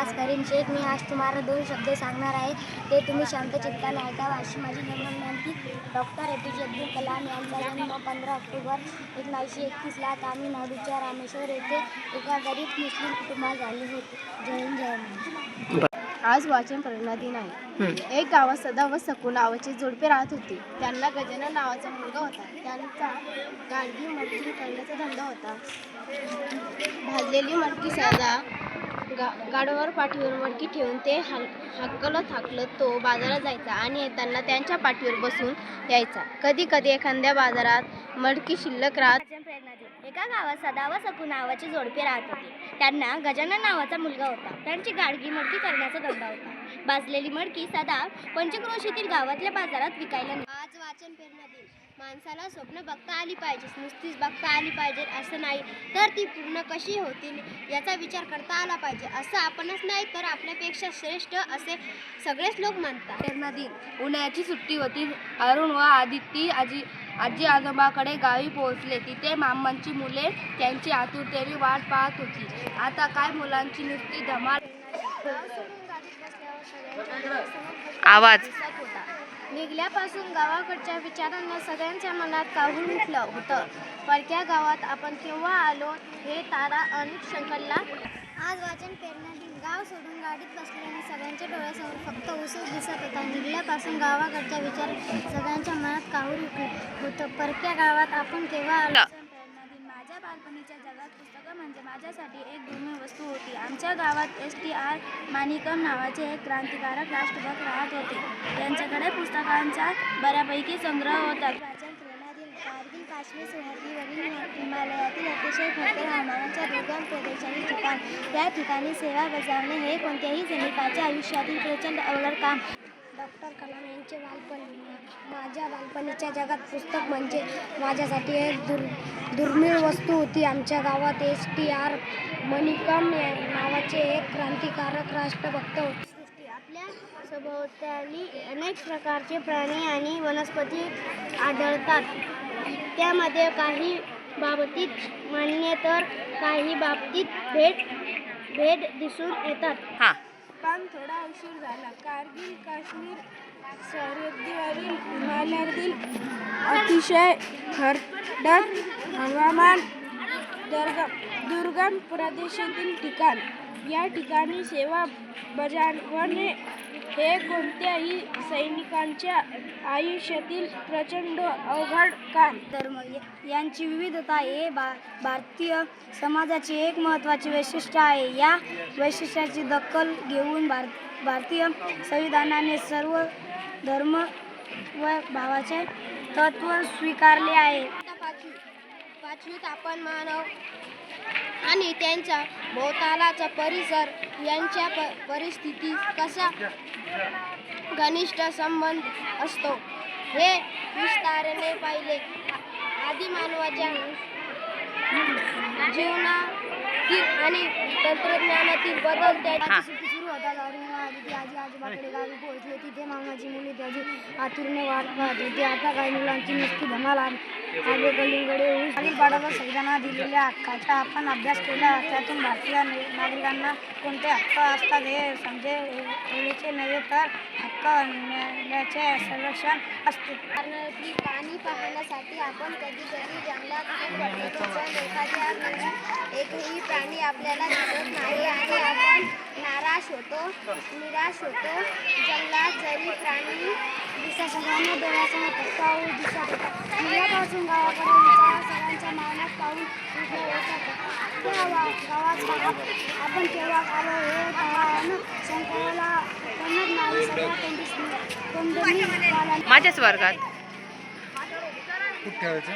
नवाज करीम शेख मी आज तुम्हाला दोन शब्द सांगणार आहे. ते तुम्ही शांत चित्ताने ऐकावं अशी माझी जन्मविनंती डॉक्टर ए पी जे अब्दुल कलाम यांचा जन्म पंधरा ऑक्टोबर एकोणीसशे एकतीसला तामिळनाडूच्या रामेश्वर येथे एका गरीब मुस्लिम कुटुंबात झाले होते. जय हिंद जय आज वाचन प्रेरणा दिन आहे. एक गावात सदा व सकू नावाची जोडपे राहत होती. त्यांना गजानन नावाचा मुलगा होता. त्यांचा गाडगी मटकी करण्याचा धंदा होता. भाजलेली मटकी सदा गा पाठीवर मटकी ठेवून ते हल हक्कलं थाकलं तो बाजारात जायचा आणि येताना त्यांच्या पाठीवर बसून यायचा. कधी कधी एखाद्या बाजारात मटकी शिल्लक राहत प्रेरणा एका गावात सदा व सकू नावाचे जोडपे राहत होते. त्यांना गजानन नावाचा मुलगा होता. त्यांची गाडगी मडकी करण्याचा धंदा होता. भाजलेली मडकी सदा पंचक्रोशीतील गावातल्या बाजारात विकायला. आज वाचन प्रेरणा माणसाला स्वप्न बघता आली पाहिजे नुसतीच बघता आली पाहिजे असं नाही. तर ती पूर्ण कशी होतील याचा विचार करता आला पाहिजे. असं आपणच नाही तर आपल्यापेक्षा श्रेष्ठ असे सगळेच लोक मानतात. प्रेरणा दिन. उन्हाळ्याची सुट्टी होती. अरुण व आदित्य आजी आजी आजोबाकडे गावी पोहोचले. तिथे मामांची मुले त्यांची आतुरतेने वाट पाहत होती. आता काय मुलांची नुसती धमाल. आवाज. निघल्यापासून गावाकडच्या विचारांना सगळ्यांच्या मनात काहून उठलं होतं? परक्या गावात आपण केव्हा आलो हे तारा आणि शंकरला? आज वाचन प्रेरणा गाव सोडून गाडीत बसल्याने सगळ्यांच्या डोळ्यासमोर फक्त ऊसच दिसत होता. निघल्यापासून गावाकडचा विचार सगळ्यांच्या मनात काहून उठलं होतं? परक्या गावात आपण केव्हा आलो वाचन प्रेरणा दिन माझ्या बालपणीच्या जगात पुस्तकं म्हणजे माझ्यासाठी एक दुर्मिळ वस्तू होती. आमच्या गावात एस टी आर मानिकम नावाचे एक क्रांतिकारक राष्ट्रभक्त राहत होते. त्यांच्याकडे पुस्तकांचा बऱ्यापैकी संग्रह होता. वाचन प्रेरणा कारगिल काश्मीर सरहद्दीवरील हिमालयातील अतिशय खोटे हवामानाच्या दुर्गम प्रदेशातील ठिकाण. त्या ठिकाणी सेवा बजावणे हे कोणत्याही सैनिकाच्या आयुष्यातील प्रचंड अवघड काम. डॉक्टर कलाम यांचे बालपण माझ्या बालपणीच्या जगात पुस्तक म्हणजे माझ्यासाठी एक दुर् दुर्मिळ वस्तू होती. आमच्या गावात एस टी आर मणिकम नावाचे एक क्रांतिकारक राष्ट्रभक्त होते. सृष्टी आपल्या सभोवताली अनेक प्रकारचे प्राणी आणि वनस्पती आढळतात. त्यामध्ये काही बाबतीत मान्य तर काही बाबतीत भेट भेट दिसून येतात. हा. पण थोडा उशीर झाला. कारगिल काश्मीर सरहद्दीवरील हिमालयातील अतिशय खडक हवामान दुर्गम दुर्गम प्रदेशातील ठिकाण. या ठिकाणी सेवा बजावणे हे कोणत्याही सैनिकांच्या आयुष्यातील प्रचंड अवघड काम. धर्म यांची विविधता हे बा भारतीय समाजाचे एक महत्त्वाचे वैशिष्ट्य आहे. या वैशिष्ट्याची दखल घेऊन भार भारतीय संविधानाने सर्व धर्म व भावाचे तत्त्व स्वीकारले आहे. पाचवी पाचवीत आपण मानव आणि त्यांच्या भोवतालाचा परिसर यांच्या प परिस्थिती कसा घनिष्ठ संबंध असतो? हे विस्ताराने पाहिले. आदी मानवाच्या जीवनातील आणि तंत्रज्ञानातील बदल त्या हा. आजी आजोबाकडे गावी पोहोचले. तिथे मामाची मुली त्याची आतुरने वाट पाहत होती. आता काही मुलांची नुसती धमाल आगे खालील दिलेल्या हक्काचा आपण अभ्यास केला. त्यातून भारतीय नागरिकांना कोणते हक्क असतात हे समजे एवढेचे नव्हे तर हक्क मिळाल्याचे संरक्षण असते. पाणी प्राणी पाहण्यासाठी आपण कधी कधी जंगलात पण एखाद्या एकही प्राणी आपल्याला दिसत नाही आणि आपण होतो निराश होतो. जंगलात जरी प्राणी दिसा सगळ्यांना डोळ्यासमोर ऊस दिसत होता. मुलापासून सगळ्यांच्या मनात गावात आपण केव्हा आलो हे गावानं शंकराला नाही सगळ्या तोंडणी माझ्याच वर्गात. कुठं ठेवायचं